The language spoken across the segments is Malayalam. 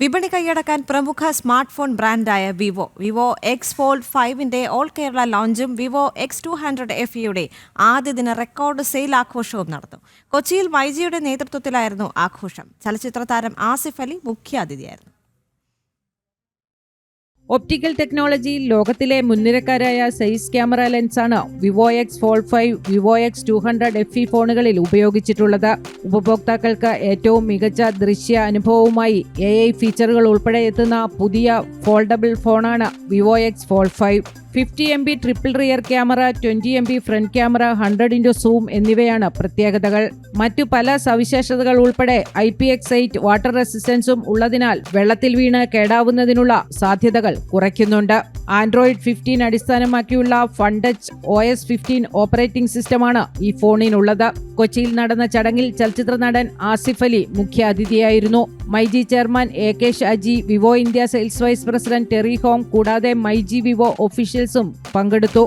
വിപണി കൈയടക്കാൻ പ്രമുഖ സ്മാർട്ട് ഫോൺ ബ്രാൻഡായ വിവോ. വിവോ എക്സ് ഫോൾഡ് ഫൈവിന്റെ all Kerala ലോഞ്ചും Vivo X two hundred F ഇയുടെ ആദ്യ ദിന റെക്കോർഡ് സെയിൽ ആഘോഷവും നടന്നു. കൊച്ചിയിൽ വൈജിയുടെ നേതൃത്വത്തിലായിരുന്നു ആഘോഷം. ചലച്ചിത്ര താരം ആസിഫ് അലി മുഖ്യാതിഥിയായിരുന്നു. ഒപ്റ്റിക്കൽ ടെക്നോളജിയിൽ ലോകത്തിലെ മുൻനിരക്കാരായ Zeiss camera ലെൻസാണ് Vivo X fold five Vivo X two hundred F E ഫോണുകളിൽ ഉപയോഗിച്ചിട്ടുള്ളത്. ഉപഭോക്താക്കൾക്ക് ഏറ്റവും മികച്ച ദൃശ്യ അനുഭവവുമായി എ ഐ ഫീച്ചറുകൾ ഉൾപ്പെടെ എത്തുന്ന പുതിയ ഫോൾഡബിൾ ഫോണാണ് Vivo X fold five fifty M B triple rear camera twenty M B front camera hundred into zoom എന്നിവയാണ് പ്രത്യേകതകൾ. മറ്റു പല സവിശേഷതകൾ ഉൾപ്പെടെ I P X eight water റെസിസ്റ്റൻസും ഉള്ളതിനാൽ വെള്ളത്തിൽ വീണ് കേടാവുന്നതിനുള്ള സാധ്യതകൾ കുറയ്ക്കുന്നുണ്ട്. ആൻഡ്രോയിഡ് ഫിഫ്റ്റീൻ അടിസ്ഥാനമാക്കിയുള്ള Funtouch O S fifteen operating സിസ്റ്റമാണ് ഈ ഫോണിനുള്ളത്. കൊച്ചിയിൽ നടന്ന ചടങ്ങിൽ ചലച്ചിത്ര നടൻ ആസിഫ് അലി മുഖ്യ മുഖ്യാതിഥിയായിരുന്നു myG chairman A K Shaji Vivo India sales vice president Terry Home കൂടാതെ മൈജി വിവോ ഒഫീഷ്യൽസും പങ്കെടുത്തു.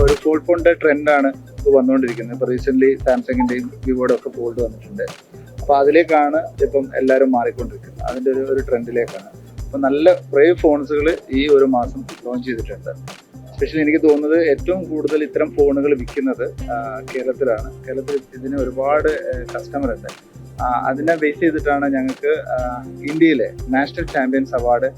ഒരു ഫോൾ ഫോണിന്റെ ട്രെൻഡാണ് ഇപ്പോൾ വന്നുകൊണ്ടിരിക്കുന്നത്. ഇപ്പോൾ റീസെന്റ് സാംസങ്ങിന്റെയും വിവോയുടെ ഒക്കെ ഫോൾഡ് വന്നിട്ടുണ്ട്. അപ്പോൾ അതിലേക്കാണ് ഇപ്പം എല്ലാവരും മാറിക്കൊണ്ടിരിക്കുന്നത്. അതിന്റെ ഒരു ഒരു ട്രെൻഡിലേക്കാണ് അപ്പോൾ നല്ല കുറേ ഫോൺസുകൾ ഈ ഒരു മാസം ലോഞ്ച് ചെയ്തിട്ടുണ്ട്. സ്പെഷ്യലി എനിക്ക് തോന്നുന്നത് ഏറ്റവും കൂടുതൽ ഇത്തരം ഫോണുകൾ വിൽക്കുന്നത് കേരളത്തിലാണ്. കേരളത്തിൽ ഇതിന് ഒരുപാട് കസ്റ്റമർ ഉണ്ട്. അതിനെ ബേസ് ചെയ്തിട്ടാണ് ഞങ്ങൾക്ക് ഇന്ത്യയിലെ national champions award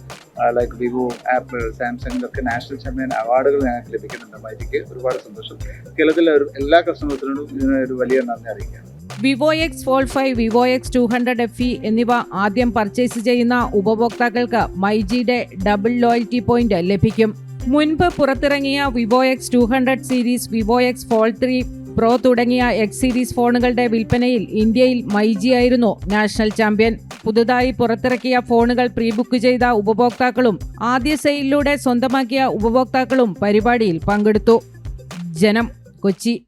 like Vivo Apple Samsung ഒക്കെ നാഷണൽ ചാമ്പ്യൻ അവാർഡുകൾ ഞങ്ങൾക്ക് ലഭിക്കുന്നുണ്ട്. മൈജിക്ക് ഒരുപാട് സന്തോഷം. കേരളത്തിലെ എല്ലാ കസ്റ്റമേഴ്സിനോടും ഇതിന് ഒരു വലിയ നന്ദി അറിയിക്കുകയാണ്. Vivo X fold five Vivo X two hundred F E എന്നിവ ആദ്യം പർച്ചേസ് ചെയ്യുന്ന ഉപഭോക്താക്കൾക്ക് മൈജിയുടെ ഡബിൾ ലോയൽറ്റി പോയിന്റ് ലഭിക്കും. മുൻപ് പുറത്തിറങ്ങിയ Vivo X two hundred series Vivo X fold three pro തുടങ്ങിയ എക്സ് സീരീസ് ഫോണുകളുടെ വിൽപ്പനയിൽ ഇന്ത്യയിൽ മൈജി ആയിരുന്നു നാഷണൽ ചാമ്പ്യൻ. പുതുതായി പുറത്തിറക്കിയ ഫോണുകൾ പ്രീബുക്ക് ചെയ്ത ഉപഭോക്താക്കളും ആദ്യ സെയിലിലൂടെ സ്വന്തമാക്കിയ ഉപഭോക്താക്കളും പരിപാടിയിൽ പങ്കെടുത്തു. ജനം കൊച്ചി.